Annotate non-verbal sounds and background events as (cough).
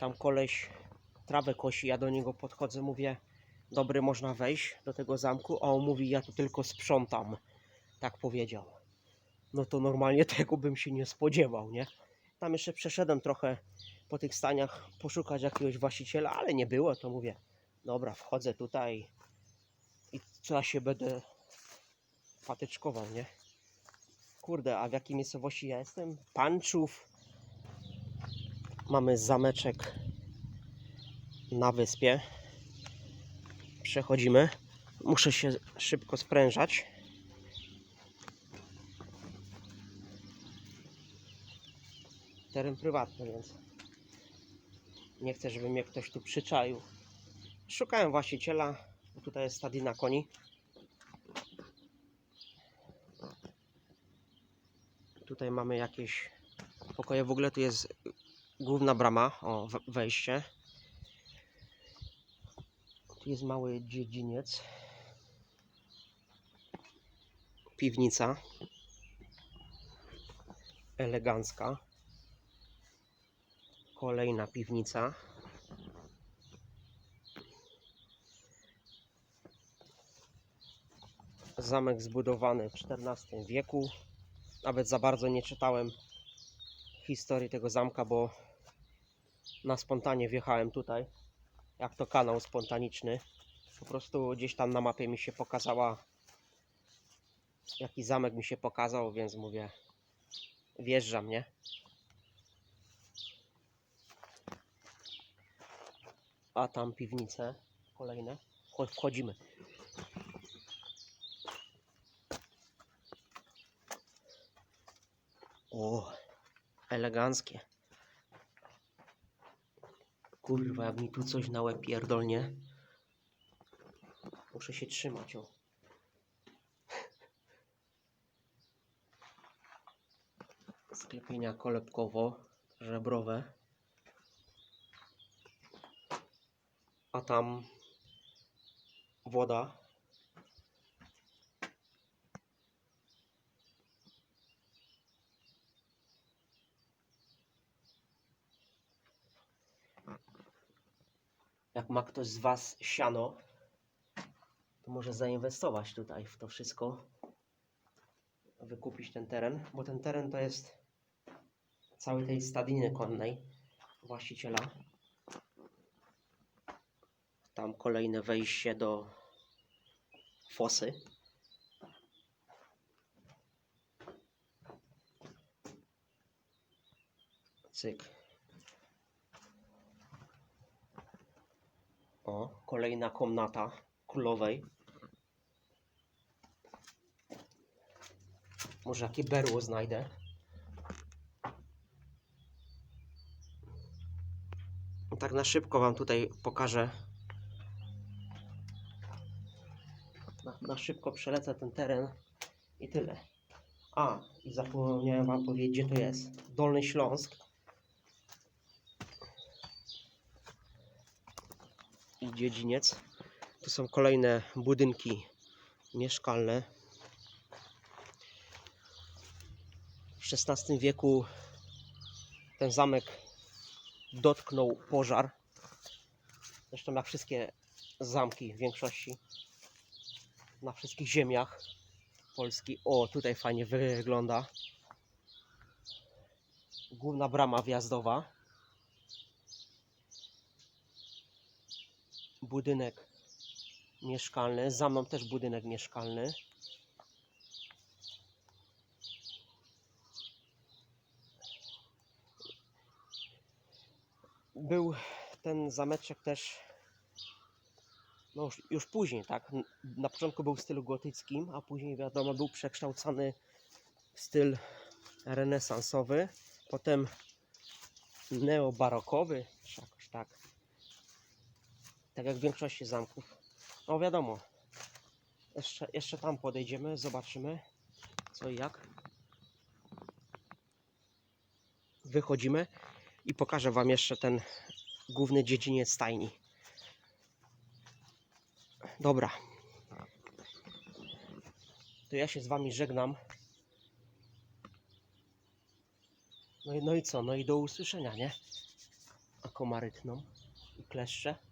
Tam koleś trawę kosi, ja do niego podchodzę, mówię, dobry, można wejść do tego zamku, a on mówi, ja tu tylko sprzątam. Tak powiedział. No to normalnie (laughs) tego bym się nie spodziewał, nie? Tam jeszcze przeszedłem trochę po tych staniach poszukać jakiegoś właściciela, ale nie było, to mówię, dobra, wchodzę tutaj i co ja się będę patyczkował, nie? Kurde, a w jakiej miejscowości ja jestem? Panczów. Mamy zameczek na wyspie. Przechodzimy. Muszę się szybko sprężać. Teren prywatny, więc nie chcę, żeby mnie ktoś tu przyczaił. Szukałem właściciela. Tutaj jest stadina koni. Tutaj mamy jakieś pokoje. W ogóle tu jest główna brama. O, we- wejście. Tu jest mały dziedziniec. Piwnica. Elegancka. Kolejna piwnica. Zamek zbudowany w XIV wieku. Nawet za bardzo nie czytałem historii tego zamka, bo na spontanie wjechałem tutaj. Jak to kanał spontaniczny. Po prostu gdzieś tam na mapie mi się pokazała jaki zamek mi się pokazał, więc mówię wjeżdżam, nie? A tam piwnice kolejne. Wcho- Wchodzimy. O, eleganckie. Kurwa, jak mi tu coś na łeb pierdolnie. Muszę się trzymać, o. Sklepienia kolebkowo-żebrowe. A tam woda. Jak ma ktoś z Was siano, to może zainwestować tutaj w to wszystko. Wykupić ten teren, bo ten teren to jest całej tej stadiny konnej właściciela. Tam kolejne wejście do fosy. Cyk. O, kolejna komnata królowej. Może jakie berło znajdę. Tak na szybko Wam tutaj pokażę. Na, na szybko przelecę ten teren i tyle. A, i zapomniałem Wam powiedzieć, gdzie to jest. Dolny Śląsk. I dziedziniec. Tu są kolejne budynki mieszkalne. W XVI wieku ten zamek dotknął pożar. Zresztą jak wszystkie zamki w większości na wszystkich ziemiach Polski. O, tutaj fajnie wygląda. Główna brama wjazdowa. Budynek mieszkalny. Za mną też budynek mieszkalny. Był ten zameczek też no już, już później, tak? Na początku był w stylu gotyckim, a później wiadomo był przekształcony w styl renesansowy, potem neobarokowy, jakoś tak. Tak jak w większości zamków. No wiadomo. Jeszcze, jeszcze tam podejdziemy, zobaczymy co i jak. Wychodzimy i pokażę Wam jeszcze ten główny dziedziniec stajni. Dobra. To ja się z Wami żegnam. No i, no i co? No i do usłyszenia, nie? a komary tną i kleszcze.